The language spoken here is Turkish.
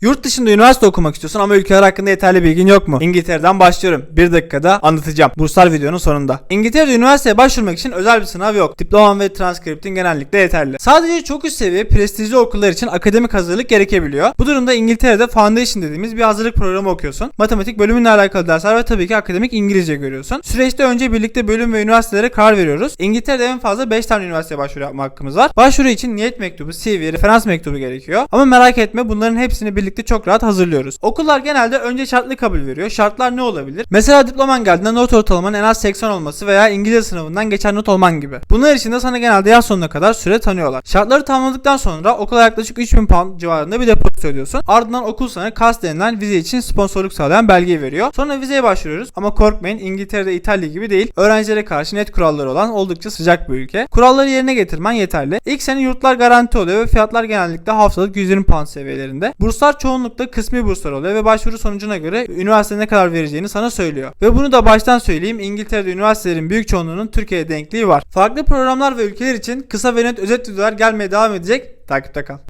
Yurt dışında üniversite okumak istiyorsun ama ülkeler hakkında yeterli bilgin yok mu? İngiltere'den başlıyorum. Bir dakikada anlatacağım. Burslar videonun sonunda. İngiltere'de üniversiteye başvurmak için özel bir sınav yok. Diploman ve transkriptin genellikle yeterli. Sadece çok üst seviye prestijli okullar için akademik hazırlık gerekebiliyor. Bu durumda İngiltere'de Foundation dediğimiz bir hazırlık programı okuyorsun. Matematik bölümünle alakalı dersler ve tabii ki akademik İngilizce görüyorsun. Süreçte önce birlikte bölüm ve üniversitelere karar veriyoruz. İngiltere'de en fazla 5 tane üniversiteye başvuru yapma hakkımız var. Başvuru için niyet mektubu, CV, referans mektubu gerekiyor. Ama merak etme bunların hepsini birlikte çok rahat hazırlıyoruz. Okullar genelde önce şartlı kabul veriyor. Şartlar ne olabilir? Mesela diploman geldiğinde not ortalamanın en az 80 olması veya İngilizce sınavından geçen not olman gibi. Bunlar için de sana genelde yaz sonuna kadar süre tanıyorlar. Şartları tamamladıktan sonra okula yaklaşık 3000 pound civarında bir depozito ödüyorsun. Ardından okul sana KAS denilen vize için sponsorluk sağlayan belgeyi veriyor. Sonra vizeye başvuruyoruz. Ama korkmayın İngiltere'de İtalya gibi değil. Öğrencilere karşı net kuralları olan oldukça sıcak bir ülke. Kuralları yerine getirmen yeterli. İlk sene yurtlar garanti oluyor ve fiyatlar genellikle haftalık 120 pound seviyelerinde. Burslar çoğunlukla kısmi burslar oluyor ve başvuru sonucuna göre üniversite ne kadar vereceğini sana söylüyor. Ve bunu da baştan söyleyeyim İngiltere'de üniversitelerin büyük çoğunluğunun Türkiye'de denkliği var. Farklı programlar ve ülkeler için kısa ve net özet videolar gelmeye devam edecek. Takipte kal.